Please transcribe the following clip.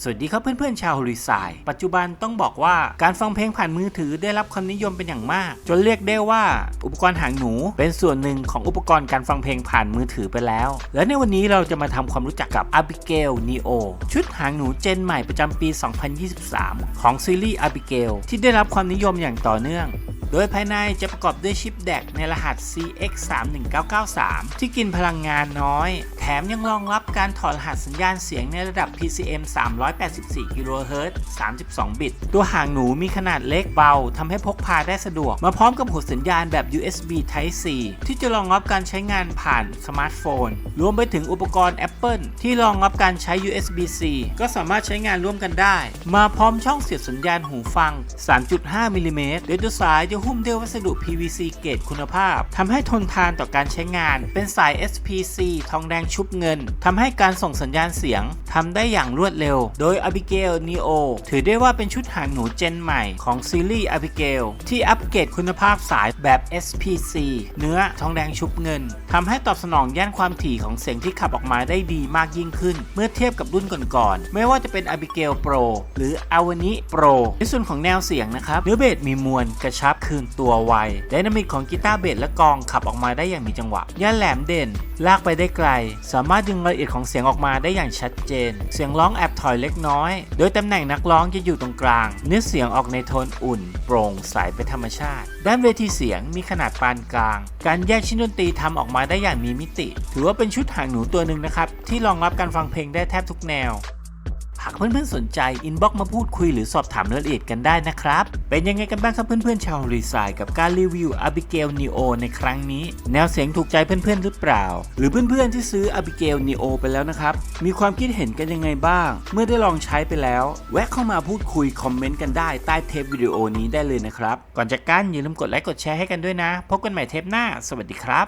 สวัสดีครับเพื่อนๆชาวรีไซน์ปัจจุบันต้องบอกว่าการฟังเพลงผ่านมือถือได้รับความนิยมเป็นอย่างมาก จนเรียกได้ว่าอุปกรณ์หางหนูเป็นส่วนหนึ่งของอุปกรณ์การฟังเพลงผ่านมือถือไปแล้ว และในวันนี้เราจะมาทำความรู้จักกับ Abigail Neo ชุดหางหนูเจนใหม่ประจำปี 2023 ของซีรีส์ Abigail ที่ได้รับความนิยมอย่างต่อเนื่อง โดยภายในจะประกอบด้วยชิป DAC ในรหัส CX31993 ที่กินพลังงานน้อย แถมยังรองรับการถอดรหัสสัญญาณเสียงในระดับ PCM 384 kHz 32 บิต ตัวหางหนูมีขนาดเล็กเบาทำให้พกพาได้สะดวก มาพร้อมกับหัวสัญญาณแบบ USB Type C ที่จะรองรับการใช้งานผ่านสมาร์ทโฟน รวมไปถึงอุปกรณ์ Apple ที่รองรับการใช้ USB-C ก็สามารถใช้งานร่วมกันได้ มาพร้อมช่องเสียบสัญญาณหูฟัง 3.5มิลลิเมตรโดยตัวสายจะหุ้มด้วยวัสดุ PVC เกรดคุณภาพทำให้ทนทานต่อการใช้งาน เป็นสาย SPC ทองแดงชุบเงินทำให้การส่งสัญญาณเสียงทำได้อย่างรวดเร็ว โดย Abigail Neo ถือได้ว่าเป็นชุดหางหนูเจนใหม่ของซีรีส์ Abigail ที่อัปเกรดคุณภาพสายแบบ SPC เนื้อทองแดงชุบเงินทำให้ตอบสนองย่านความถี่ของเสียงที่ขับออกมาได้ดีมากยิ่งขึ้น เมื่อเทียบกับรุ่นก่อนๆไม่ว่าจะเป็น Abigail Pro หรือ a w a n i Pro ในส่วนของแนวเสียงนะครับเนื้อเบสมีมวลกระชับคืนตัวไวไดนามิกของกีตาร์เบสและกองขับออกมาได้อย่างมีจังหวะย่านแหลมเด่น ลากไปได้ไกล สามารถดึงรายละเอียดของเสียงออกมาได้อย่างชัดเจน เสียงร้องแอบถอยเล็กน้อย โดยตำแหน่งนักร้องจะอยู่ตรงกลาง เนื้อเสียงออกในโทนอุ่น โปร่งใสเป็นธรรมชาติ ด้านเวทีเสียงมีขนาดปานกลาง การแยกชิ้นดนตรีทำออกมาได้อย่างมีมิติ ถือว่าเป็นชุดหางหนูตัวหนึ่งนะครับที่รองรับการฟังเพลงได้แทบทุกแนว หากเพื่อนๆสนใจอินบ็อกมาพูดคุยหรือสอบถามรายละเอียดกันได้นะครับ เป็นยังไงกันบ้างครับเพื่อนๆชาวรีไซน์กับการรีวิว Abigail Neo ในครั้งนี้ แนวเสียงถูกใจเพื่อนๆหรือเปล่า หรือเพื่อนๆที่ซื้อ Abigail Neo ไปแล้วนะครับ มีความคิดเห็นกันยังไงบ้าง เมื่อได้ลองใช้ไปแล้ว แวะเข้ามาพูดคุยคอมเมนต์กันได้ใต้เทปวิดีโอนี้ได้เลยนะครับ ก่อนจากกันอย่าลืมกดไลค์กดแชร์ให้กันด้วยนะ พบกันใหม่เทปหน้า สวัสดีครับ